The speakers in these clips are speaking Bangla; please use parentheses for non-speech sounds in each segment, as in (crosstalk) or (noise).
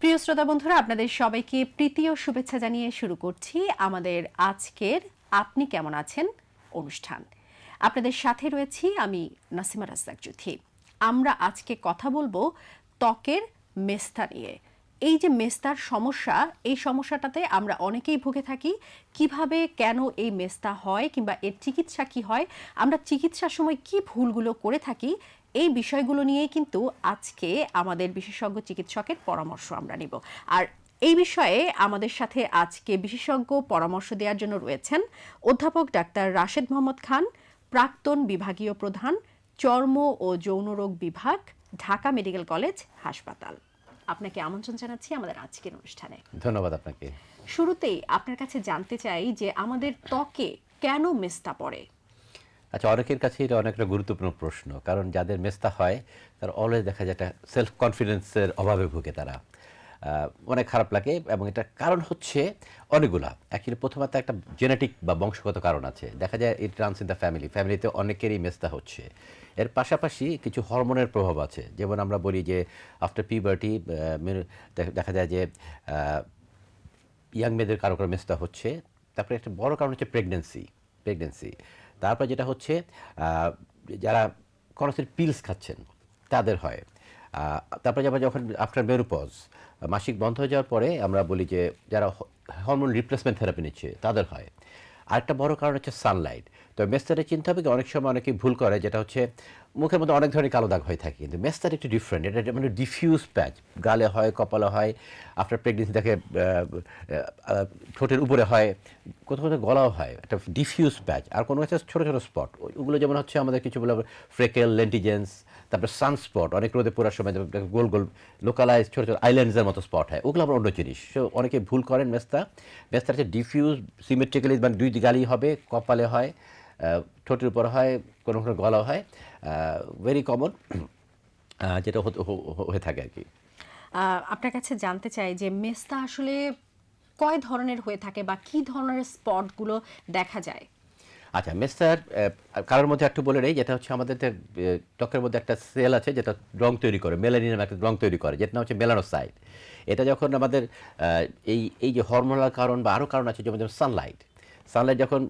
প্রিয় শ্রোতা বন্ধুরা, আপনাদের সবাইকে প্রীতি ও শুভেচ্ছা জানিয়ে শুরু করছি আমাদের আজকের আপনি কেমন আছেন অনুষ্ঠান। আপনাদের সাথে রয়েছি আমি নাসিমা রাজ্জাক জুথি আমরা আজকে কথা বলব ত্বকের মেস্তা নিয়ে। এই যে মেস্তার সমস্যা, এই সমস্যাটাতে আমরা অনেকেই ভুগে থাকি, কীভাবে কেন এই মেস্তা হয় কিংবা এর চিকিৎসা কি হয়, আমরা চিকিৎসার সময় কি ভুলগুলো করে থাকি এই বিষয়গুলো নিয়ে কিন্তু আজকে আমাদের বিশেষজ্ঞ চিকিৎসকের পরামর্শ আমরা নিব। আর এই বিষয়ে আমাদের সাথে আজকে বিশেষজ্ঞ পরামর্শ দেওয়ার জন্য রয়েছেন অধ্যাপক ডাক্তার রাশেদ মোহাম্মদ খান প্রাক্তন বিভাগীয় প্রধান চর্ম ও যৌনরোগ বিভাগ ঢাকা মেডিকেল কলেজ হাসপাতাল। আপনাকে আমন্ত্রণ জানাচ্ছি আমাদের আজকের অনুষ্ঠানে। ধন্যবাদ আপনাকে। শুরুতেই আপনার কাছে জানতে চাই যে আমাদের ত্বকে কেন মেস্তা পড়ে? আচ্ছা অনেকের কাছে এটা অনেকটা গুরুত্বপূর্ণ প্রশ্ন, কারণ যাদের মেস্তা হয়, তার অলওয়েজ দেখা যায় একটা সেলফ কনফিডেন্সের অভাবে ভুগে তারা। অনেক খারাপ লাগে এবং এটা কারণ হচ্ছে অনেকগুলা। অ্যাকচুয়ালি প্রথমত একটা জেনেটিক বা বংশগত কারণ আছে। দেখা যায় it runs in the family ফ্যামিলিতে অনেকেরই মেস্তা হচ্ছে। এর পাশাপাশি কিছু হরমোনের প্রভাব আছে। যেমন আমরা বলি যে আফটার পিবার্টি দেখা যায় যে ইয়াং মেয়েদের কারও কারও মেস্তা হচ্ছে। তারপরে একটা বড় কারণ হচ্ছে প্রেগনেন্সি প্রেগনেন্সি তারপর যেটা হচ্ছে যারা কনসের পিলস খাচ্ছেন, তাদের হয়। তারপরে যাবার যখন আফটার মেরুপজ মাসিক বন্ধ হয়ে যাওয়ার পরে আমরা বলি যে, যারা হরমোন রিপ্লেসমেন্ট থেরাপি নিচ্ছে, তাদের হয়। আরেকটা বড় কারণ হচ্ছে সানলাইট তো মেস্তারে চিন্তা হবে কি, অনেক সময় অনেকেই ভুল করে, যেটা হচ্ছে মুখের মধ্যে অনেক ধরনের কালো দাগ হয়ে থাকে, কিন্তু মেস্তার একটু ডিফারেন্ট এটা মানে ডিফিউজ প্যাচ গালে হয়, কপালে হয় আফটার প্রেগনেন্সি দেখে ঠোঁটের উপরে হয়, কোথাও কোথাও গলাও হয়, একটা ডিফিউজ প্যাচ আর কোনো হচ্ছে ছোটো ছোটো স্পট ওগুলো যেমন হচ্ছে আমাদের কিছু বলে ফ্রেকেল লেন্টিজেন্স তারপরে সানস্পট অনেক রোদে পড়ার সময় গোল গোল লোকালাইজ ছোটো ছোটো আইল্যান্ডসের মতো স্পট হয়, ওগুলো আবার অন্য জিনিস। সো অনেকে ভুল করেন মেস্তা। মেস্তার হচ্ছে ডিফিউজ সিমেট্রিক্যালি মানে দুই গালি হবে, কপালে হয় ঠোঁটের উপর হয় কোনো কোনো গলা হয় ভেরি কমন (clears throat) যেটা হয়ে থাকে আর কি। আপনার কাছে জানতে চাই যে মেস্তা আসলে কয় ধরনের হয়ে থাকে বা কি ধরনের স্পটগুলো দেখা যায়? আচ্ছা মেস্টার কারোর মধ্যে একটু বলে নেই যেটা হচ্ছে আমাদের ত্বকের মধ্যে একটা সেল আছে যেটা রং তৈরি করে মেলানিন একটা রং তৈরি করে যেটা নাম হচ্ছে মেলানোসাইট। এটা যখন আমাদের এই এই যে হরমোনাল কারণ বা আরও কারণ আছে যেমন যেমন সানলাইট সানলাইট যখন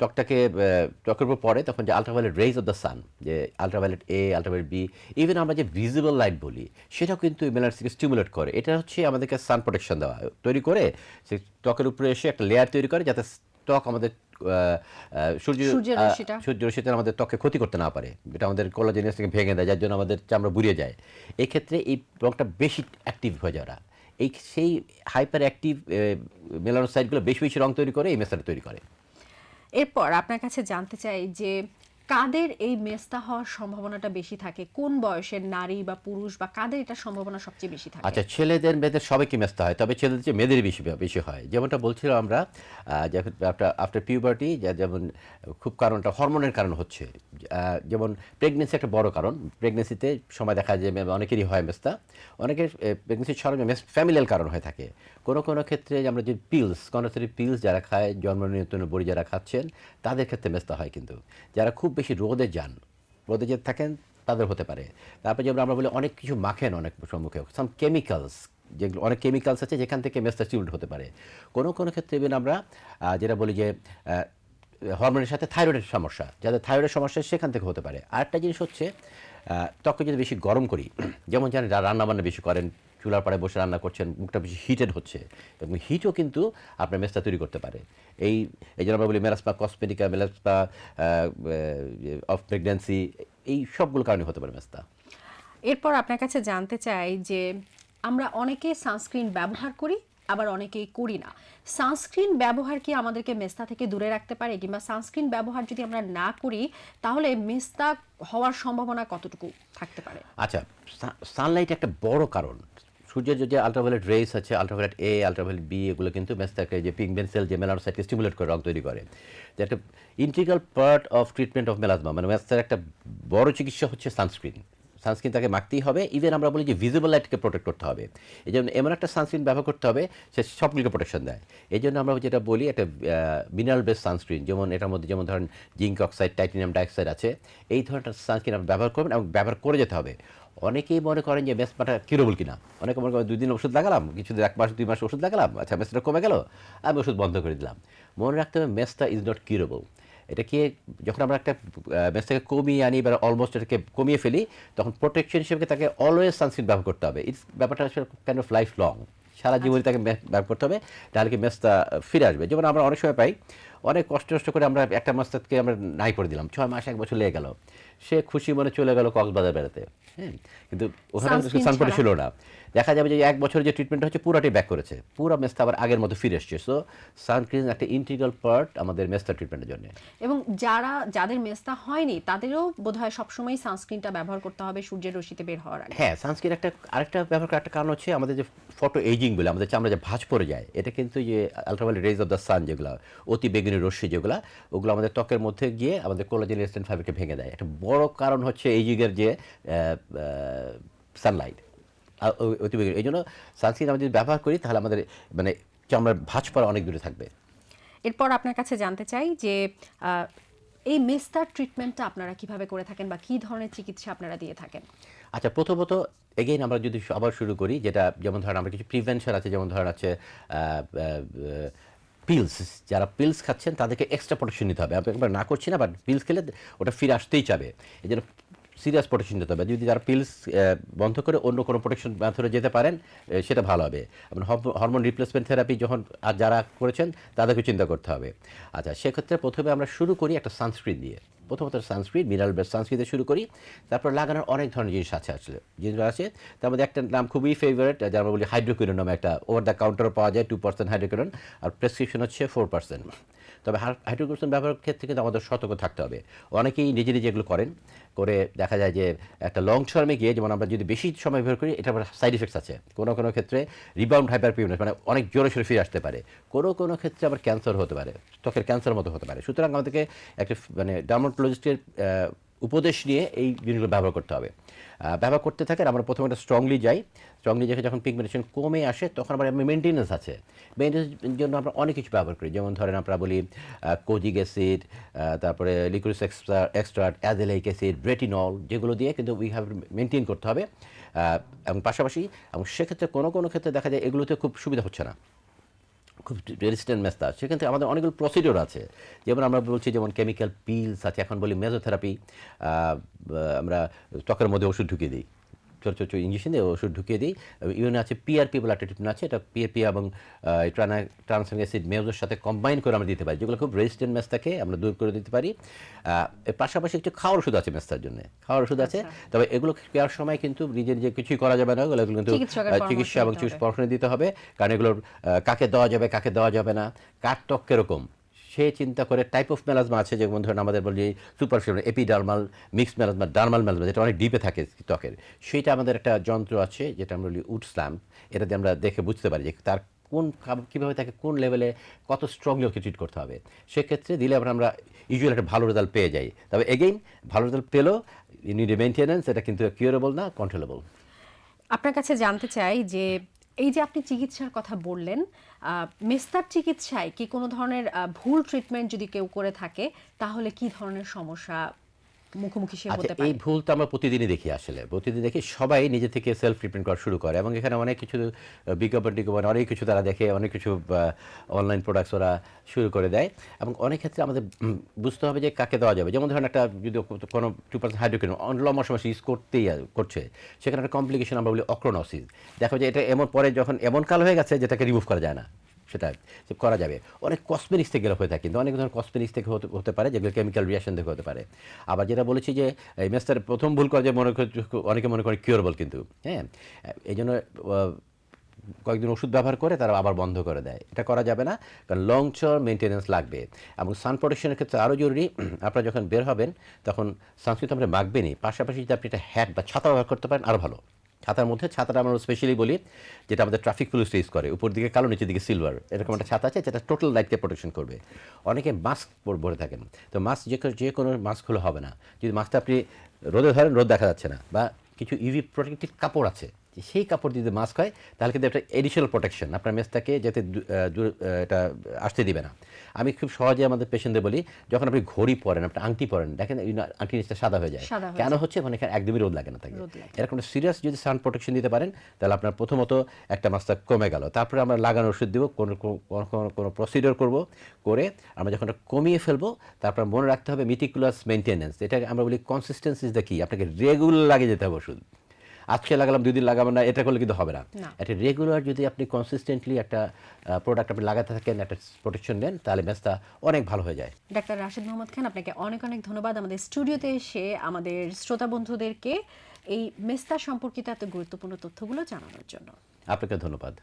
ত্বকটাকে আহ, ত্বকের উপর পড়ে তখন যে ultraviolet rays of the sun যে ultraviolet A ultraviolet B even আমরা যে ভিজিবল লাইট বলি সেটাও কিন্তু মেলানোসিকে স্টিমুলেট করে। এটা হচ্ছে আমাদেরকে সান প্রোটেকশন দেওয়া। তৈরি করে সে ত্বকের উপরে এসে একটা লেয়ার তৈরি করে যাতে ত্বক আমাদের আহ, আহ, সূর্য সূর্য রশ্মিতে আমাদের ত্বকে ক্ষতি করতে না পারে। এটা আমাদের কোলাজেনিয়াস থেকে ভেঙে দেয় যার জন্য আমাদের চামড়া বুড়িয়ে যায়। এই ক্ষেত্রে এই রংটা বেশি অ্যাক্টিভ হয়ে যাওয়া এই সেই হাইপার অ্যাক্টিভ মেলানোসাইটগুলো বেশি বেশি রং তৈরি করে এই মেসাটা তৈরি করে। এরপর আপনার কাছে জানতে চাই যে কাদের এই মেস্তা হওয়ার সম্ভাবনাটা বেশি থাকে? কোন বয়সের নারী বা পুরুষ বা কাদের এটা সম্ভাবনা সবচেয়ে বেশি থাকে? আচ্ছা ছেলেদের, মেয়েদের সবাইকে মেস্তা হয়? তবে ছেলেদের চেয়ে মেয়েদের বেশি বেশি হয়। যেমনটা বলছিলাম আমরা যখন আফটার পিউবার্টি যেমন খুব কারণটা হরমোনের কারণ হচ্ছে। যেমন প্রেগনেন্সি একটা বড় কারণ। প্রেগনেন্সিতে সময় দেখা যায় অনেকেরই হয় মেস্তা। অনেকের প্রেগনেন্সির ছড়ানো ফ্যামিলিয়াল কারণ হয়ে থাকে। কোনো কোনো ক্ষেত্রে আমরা যে পিলস কনসারি পিলস যারা খায়, জন্ম নিয়ন্ত্রণের বড়ি যারা খাচ্ছেন, তাদের ক্ষেত্রে মেস্তা হয় কিন্তু। যারা খুব বেশি রোদে যান। রোদে যে থাকেন তাদের হতে পারে। তারপর যেমন আমরা বলি অনেক কিছু মাখেন অনেক সম্মুখে। সাম কেমিক্যালস যেগুলো অনেক কেমিক্যালস আছে যেখান থেকে মেস্তা চিউল্ড হতে পারে। কোনো কোনো ক্ষেত্রে even আমরা যেটা বলি যে হরমোনের সাথে থাইরয়েডের সমস্যা। যাদের থাইরয়েডের সমস্যা সেখান থেকে হতে পারে। আরেকটা জিনিস হচ্ছে আহ, ত্বককে যদি বেশি গরম করি (clears throat) যেমন জানেন যারা রান্না বান্না বেশি করেন চুলার পাড়ে বসে রান্না করছেন মুখটা বেশি হিটেড হচ্ছে। এবং হিটও কিন্তু আপনার মেস্তা তৈরি করতে পারে। এই এই জন্য আমরা বলি মেলাসপা কসমেটিকা মেলাসপা অফ প্রেগনেন্সি এই সবগুলো কারণে হতে পারে মেস্তা এরপর আপনার কাছে জানতে চাই যে আমরা অনেকে সানস্ক্রিন ব্যবহার করি আবার অনেকেই করি না। সানস্ক্রিন ব্যবহার কি আমাদেরকে মেস্তা থেকে দূরে রাখতে পারে? কিংবা সানস্ক্রিন ব্যবহার যদি আমরা না করি তাহলে মেস্তা হওয়ার সম্ভাবনা কতটুকু থাকতে পারে? আচ্ছা সানলাইট একটা বড় কারণ। সূর্যের যে আলট্রাভায়োলেট রেস আছে আলট্রাভায়োলেট এ আলট্রাভায়োলেট বি এগুলো কিন্তু মেস্তাকে যে পিগমেন্ট সেল যে মেলানোসাইটকে স্টিমুলেট করে, রং তৈরি করে। যে একটা integral part of treatment of melasma মানে মেস্তার একটা বড় চিকিৎসা হচ্ছে সানস্ক্রিন সানস্ক্রিন তাকে মাখতেই হবে ইভেন আমরা বলি যে ভিজিবল লাইটকে প্রোটেক্ট করতে হবে। এই জন্য এমন একটা সানস্ক্রিন ব্যবহার করতে হবে, সে সবগুলিকে প্রোটেকশন দেয়। এই জন্য আমরা যেটা বলি, একটা মিনারেল বেস সানস্ক্রিন যেমন এটার মধ্যে, যেমন ধরেন জিঙ্ক অক্সাইড টাইটেনিয়াম ডাইঅক্সাইড আছে, এই ধরনের সানস্ক্রিন আপনি ব্যবহার করবেন এবং ব্যবহার করে যেতে হবে। অনেকেই মনে করেন যে মেসমাটা কিউরেবল কিনা। অনেকে মনে করেন দুই দিন ওষুধ লাগালাম কিছুদিন এক মাস দুই মাস ওষুধ লাগালাম আচ্ছা মেসটা কমে গেল আমি ওষুধ বন্ধ করে দিলাম। মনে রাখতে হবে মেসটা ইজ নট কিউরেবল এটাকে যখন আমরা একটা মেসটাকে কমিয়ে আনি বা অলমোস্ট এটাকে কমিয়ে ফেলি তখন প্রোটেকশন হিসেবে তাকে অলওয়েজ সানস্ক্রিন ব্যবহার করতে হবে। ইটস ব্যাপারটা আসলে কাইন্ড অফ লাইফ লং সারা জীবনে তাকে মেস ব্যবহার করতে হবে তাহলে কি মেসটা ফিরে আসবে। যেমন আমরা অনেক সময় পাই অনেক কষ্ট কষ্ট করে আমরা একটা মাসকে আমরা নাই করে দিলাম। ছয় মাস এক বছর লেগে গেল। সে খুশি মনে চলে গেল কক্সবাজার বেড়াতে। হ্যাঁ কিন্তু ওখানে সানপোর্ট ছিল না। দেখা যাবে যে এক বছরের যে ট্রিটমেন্ট হচ্ছে পুরোটাই ব্যাক করেছে। পুরো মেসটা আবার আগের মতো ফিরে এসছে। সো সানস্ক্রিন একটা ইন্টিগ্রাল পার্ট আমাদের মেসটা ট্রিটমেন্টের জন্য। এবং যারা যাদের মেস্তা হয়নি তাদেরও বোধহয় সবসময় সানস্ক্রিনটা ব্যবহার করতে হবে সূর্যের রশ্মিতে বের হওয়ার আগে। হ্যাঁ সানস্ক্রিন একটা আরেকটা ব্যবহার করার একটা কারণ হচ্ছে আমাদের যে ফটো এজিং বলে আমাদের চামড়া যে ভাঁজ পড়ে যায় এটা কিন্তু যে ultraviolet rays of the sun যেগুলো অতি বেগুনি রশ্মি যেগুলো ওগুলো আমাদের ত্বকের মধ্যে গিয়ে আমাদের কোলাজেন রেসিস্ট্যান্ট ফাইবারকে ভেঙে দেয়। একটা বড় কারণ হচ্ছে এজিংয়ের যে সানলাইট অতি বেগুনি। এই জন্য সানস্ক্রিন আমরা যদি ব্যবহার করি তাহলে আমাদের মানে চামড়ার ভাঁজ পড়া অনেক দূরে থাকবে। এরপর আপনার কাছে জানতে চাই যে এই মেস্তার ট্রিটমেন্টটা আপনারা কীভাবে করে থাকেন বা কি ধরনের চিকিৎসা আপনারা দিয়ে থাকেন? আচ্ছা প্রথমত এগেইন আমরা যদি আবার শুরু করি যেটা যেমন ধরেন আমরা কিছু প্রিভেনশন আছে যেমন ধরেন আছে পিলস যারা পিলস খাচ্ছেন, তাদেরকে এক্সট্রা প্রোটেকশন নিতে হবে। আমি একবার না করছি না বাট পিলস খেলে ওটা ফিরে আসতেই চাবে। এই জন্য সিরিয়াস প্রোটেকশন নিতে হবে। যদি যারা পিলস বন্ধ করে অন্য কোনো প্রোটেকশন মেথডে যেতে পারেন সেটা ভালো হবে। হরমোন রিপ্লেসমেন্ট থেরাপি যখন আর যারা করেছেন, তাদেরকে চিন্তা করতে হবে। আচ্ছা সেক্ষেত্রে প্রথমে আমরা শুরু করি একটা সানস্ক্রিন দিয়ে। প্রথমত সানস্ক্রিন মিনারেল বেস সানস্ক্রিন দিয়ে শুরু করি। তারপর লাগানোর অনেক ধরনের জিনিস আছে আসলে। জিনিসগুলো আছে, তার মধ্যে একটা নাম খুবই ফেভারিট যার আমরা বলি হাইড্রোকুইনন নামে একটা ওভার দ্য কাউন্টারও পাওয়া যায় টু পার্সেন্ট হাইড্রোকুইনন আর প্রেসক্রিপশন হচ্ছে ফোর পার্সেন্ট তবে হাইড্রোক্লোরোসিন ব্যবহারের ক্ষেত্রে কিন্তু আমাদের সতর্ক থাকতে হবে। অনেকেই নিজে নিজে এগুলো করেন। করে দেখা যায় যে একটা লং টার্মে গিয়ে যেমন আমরা যদি বেশি সময় ব্যবহার করি এটা আবার সাইড ইফেক্টস আছে। কোনো কোনো ক্ষেত্রে রিবাউন্ড হাইপার মানে অনেক জোরে সোরে ফিরে আসতে পারে। কোনো কোনো ক্ষেত্রে আবার ক্যান্সার হতে পারে, ত্বকের ক্যান্সার মতো হতে পারে। সুতরাং আমাদেরকে একটা মানে ডার্মাটোলজিস্টের উপদেশ নিয়ে এই জিনিসগুলো ব্যবহার করতে হবে। ব্যবহার করতে থাকেন আমরা প্রথমে একটা স্ট্রংলি যাই। স্ট্রংলি দেখে যখন পিগমেন্টেশন কমে আসে, তখন আবার মেনটেন্যান্স আছে। মেনটেন্যান্সের জন্য আমরা অনেক কিছু ব্যবহার করি। যেমন ধরেন আমরা বলি কোজিক অ্যাসিড তারপরে liquid extra extract azelaic acid retinol যেগুলো দিয়ে কিন্তু উই হ্যাভ মেনটেন করতে হবে। এবং পাশাপাশি, এবং সেক্ষেত্রে কোনো কোনো ক্ষেত্রে দেখা যায় এগুলোতে খুব সুবিধা হচ্ছে না। খুব রেজিস্ট্যান্ট মেস্তা সেখান থেকে আমাদের অনেকগুলো প্রসিডিওর আছে। যেমন আমরা বলছি, যেমন কেমিক্যাল পিলস আছে, এখন বলি মেজোথেরাপি আমরা ত্বকের মধ্যে ওষুধ ঢুকিয়ে দিই। ছোটো ইঞ্জেকশন দিয়ে ওষুধ ঢুকিয়ে দিই। ইউন আছে পিআরপি বলে একটা ট্রিটমেন্ট আছে এটা পিএপি এবং ট্রান্সফার অ্যাসিড মেজোর সাথে কম্বাইন করে আমরা দিতে পারি। যেগুলো খুব রেজিস্ট্যান্ট মেস্তাকে আমরা দূর করে দিতে পারি। পাশাপাশি একটু খাওয়ার ওষুধ আছে মেস্তার জন্য। খাওয়ার ওষুধ আছে। তবে এগুলো খাওয়ার সময় কিন্তু নিজে নিজে কিছুই করা যাবে না এগুলো কিন্তু চিকিৎসা এবং চিকিৎসা। পরামর্শ দিতে হবে। কারণ এগুলোর কাকে দেওয়া যাবে কাকে দেওয়া যাবে না কার ত্বক কীরকম? সে চিন্তা করে টাইপ অফ মেলাজমা আছে যেমন ধরুন আমাদের বলি superficial epidermal mixed melasma dermal melasma যেটা অনেক ডিপে থাকে ত্বকের। সেটা আমাদের একটা যন্ত্র আছে, যেটা আমরা বলি উড এটা দিয়ে আমরা দেখে বুঝতে পারি যে তার কোন কীভাবে তাকে কোন লেভেলে কত স্ট্রংলি ওকে ট্রিট করতে হবে। সেক্ষেত্রে দিলে আবার আমরা ইউজুয়াল একটা ভালো রেজাল্ট পেয়ে যাই। তবে এগেইন ভালো রেজাল্ট পেলেও ইউনিট মেনটেন্যান্স এটা কিন্তু কিউরেবল না কন্ট্রোলেবল আপনার কাছে জানতে চাই যে এই যে আপনি চিকিৎসার কথা বললেন মেস্তার চিকিৎসায় কি কোনো ধরনের ভুল ট্রিটমেন্ট যদি কেউ করে থাকে, তাহলে কি ধরনের সমস্যা মুখোমুখি সে আচ্ছা হতে এই ভুল তো আমরা প্রতিদিনই দেখি আসলে। প্রতিদিন দেখি সবাই নিজে থেকে সেলফ ট্রিটমেন্ট করা শুরু করে। এবং এখানে অনেক কিছু বিজ্ঞাপন টিজ্ঞাপন অনেক কিছু তারা দেখে অনেক কিছু অনলাইন প্রোডাক্টস ওরা শুরু করে দেয়। এবং অনেক ক্ষেত্রে আমাদের বুঝতে হবে যে কাকে দেওয়া যাবে। যেমন ধরেন একটা যদি কোনো টু পার্সেন্ট হাইড্রোকিন লম্বা সময় ইউজ করতেই করছে সেখানে একটা কমপ্লিকেশন আমরা বলি অক্রোনসিস দেখো যে এটা এমন পরে যখন এমন কাল হয়ে গেছে যেটাকে রিমুভ করা যায় না। সেটা করা যাবে। অনেক কসমেটিক্স থেকে হয়ে থাকে, কিন্তু অনেক ধরনের কসমেটিক্স থেকে হতে পারে যেগুলো কেমিক্যাল রিয়াকশন থেকে হতে পারে। আবার যেটা বলেছি যে, এই মেস্টার প্রথম ভুল করে যে মনে করে, অনেকে মনে করে কিউরেবল কিন্তু হ্যাঁ? এই জন্য কয়েকদিন ওষুধ ব্যবহার করে তারা আবার বন্ধ করে দেয়। এটা করা যাবে না, কারণ লং টার্ম মেনটেন্যান্স লাগবে। এবং সান প্রোটেকশনের ক্ষেত্রে আরও জরুরি, (clears throat) আপনারা যখন বের হবেন, তখন সানস্ক্রিন তো আমরা মাখবেনই। পাশাপাশি যদি আপনি একটা হ্যাট বা ছাতা ব্যবহার করতে পারেন আরও ভালো। ছাতার মধ্যে, ছাতাটা আমরা স্পেশালি বলি, যেটা আমাদের ট্রাফিক পুলিশ ইউজ করে। উপর দিকে কালো, নিচের দিকে সিলভার এরকম একটা ছাতা আছে, যেটা টোটাল লাইটকে প্রোটেকশন করবে। অনেকে মাস্ক ভরে থাকেন। তো মাস্ক যে যে কোনো মাস্ক হলে হবে না। যদি মাস্কটা আপনি রোদে ধরেন, রোদ দেখা যাচ্ছে না। বা কিছু ইউভি প্রোটেক্টিভ কাপড় আছে যে সেই কাপড় যদি মাস্ক হয় তাহলে কিন্তু একটা এডিশনাল প্রোটেকশন আপনার মেসটাকে যাতে এটা আসতে দিবে না। আমি খুব সহজে আমাদের পেশেন্টদের বলি যখন আপনি ঘড়ি পরেন আপনি আংটি পরেন দেখেন আংটি নিচটা সাদা হয়ে যায়। কেন হচ্ছে? মানে এখানে একদমই রোদ লাগে না থাকে এরকম সিরিয়াস যদি সান প্রোটেকশন দিতে পারেন তাহলে আপনার প্রথমত একটা মাস্টার কমে গেল। তারপরে আমরা লাগানোর ওষুধ দেবো কোনো কোনো- প্রসিডিওর করব করে আমরা যখন কমিয়ে ফেলব তারপর মনে রাখতে হবে মিটিকুলাস মেনটেনেন্স এটা আমরা বলি কনসিস্টেন্সি ইজ দ্য কি আপনাকে রেগুলার লাগে যেতে হবে ওষুধ। আজকে লাগালাম দুই দিন লাগাবো না এটা করলে কিন্তু হবে না। না। একটা রেগুলার যদি আপনি কনসিস্টেন্টলি একটা প্রোডাক্ট আপনি লাগাতে থাকেন একটা প্রোটেকশন নেন তাহলে ম্যাচটা অনেক ভালো হয়ে যায়। ডাক্তার রাশেদ মোহাম্মদ খান আপনাকে অনেক অনেক ধন্যবাদ। আমাদের স্টুডিওতে এসে আমাদের শ্রোতা বন্ধুদেরকে এই মেস্তা সম্পর্কিত এত গুরুত্বপূর্ণ তথ্যগুলো জানানোর জন্য। আপনাকে ধন্যবাদ।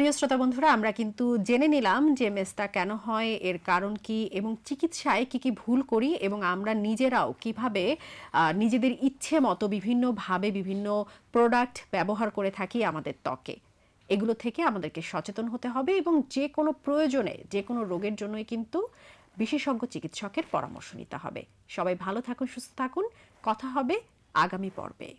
প্রিয় শ্রোতা বন্ধুরা, আমরা কিন্তু জেনে নিলাম যে মেস্তা কেন হয়, এর কারণ কি এবং চিকিৎসায় কি কি ভুল করি এবং আমরা নিজেরাও কীভাবে নিজেদের ইচ্ছে মতো বিভিন্নভাবে বিভিন্ন প্রোডাক্ট ব্যবহার করে থাকি আমাদের ত্বকে। এগুলো থেকে আমাদেরকে সচেতন হতে হবে এবং যে কোনো প্রয়োজনে, যে কোনো রোগের জন্যই কিন্তু বিশেষজ্ঞ চিকিৎসকের পরামর্শ নিতে হবে। সবাই ভালো থাকুন, সুস্থ থাকুন। কথা হবে আগামী পর্বে।